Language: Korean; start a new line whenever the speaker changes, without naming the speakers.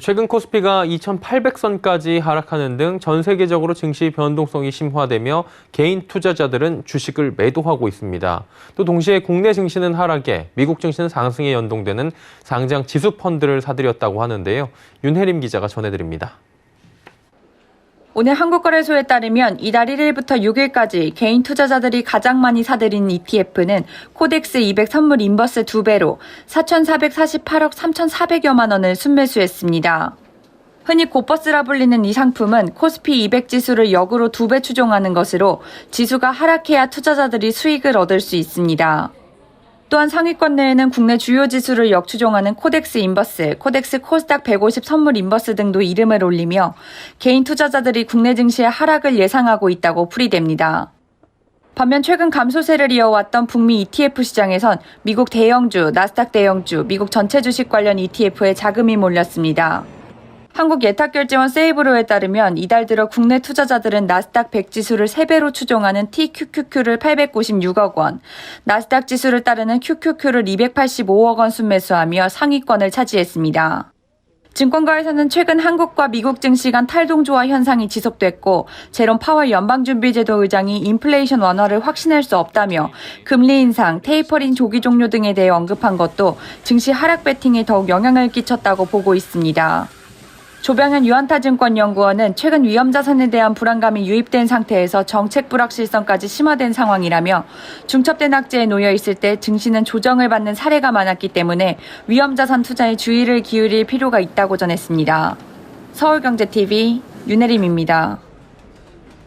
최근 코스피가 2,800선까지 하락하는 등 전 세계적으로 증시 변동성이 심화되며 개인 투자자들은 주식을 매도하고 있습니다. 또 동시에 국내 증시는 하락에 미국 증시는 상승에 연동되는 상장 지수 펀드를 사들였다고 하는데요. 윤혜림 기자가 전해드립니다.
오늘 한국거래소에 따르면 이달 1일부터 6일까지 개인 투자자들이 가장 많이 사들인 ETF는 코덱스 200 선물 인버스 2배로 4,448억 3,400여만 원을 순매수했습니다. 흔히 고버스라 불리는 이 상품은 코스피 200 지수를 역으로 2배 추종하는 것으로 지수가 하락해야 투자자들이 수익을 얻을 수 있습니다. 또한 상위권 내에는 국내 주요 지수를 역추종하는 코덱스 인버스, 코덱스 코스닥 150 선물 인버스 등도 이름을 올리며 개인 투자자들이 국내 증시의 하락을 예상하고 있다고 풀이됩니다. 반면 최근 감소세를 이어왔던 북미 ETF 시장에선 미국 대형주, 나스닥 대형주, 미국 전체 주식 관련 ETF에 자금이 몰렸습니다. 한국 예탁결제원 세이브로에 따르면 이달 들어 국내 투자자들은 나스닥 100 지수를 3배로 추종하는 TQQQ를 896억 원, 나스닥 지수를 따르는 QQQ를 285억 원 순매수하며 상위권을 차지했습니다. 증권가에서는 최근 한국과 미국 증시 간 탈동조화 현상이 지속됐고 제롬 파월 연방준비제도 의장이 인플레이션 완화를 확신할 수 없다며 금리 인상, 테이퍼링 조기 종료 등에 대해 언급한 것도 증시 하락 배팅에 더욱 영향을 끼쳤다고 보고 있습니다. 조병현 유한타증권연구원은 최근 위험자산에 대한 불안감이 유입된 상태에서 정책 불확실성까지 심화된 상황이라며 중첩된 악재에 놓여 있을 때 증시는 조정을 받는 사례가 많았기 때문에 위험자산 투자에 주의를 기울일 필요가 있다고 전했습니다. 서울경제TV 윤혜림입니다.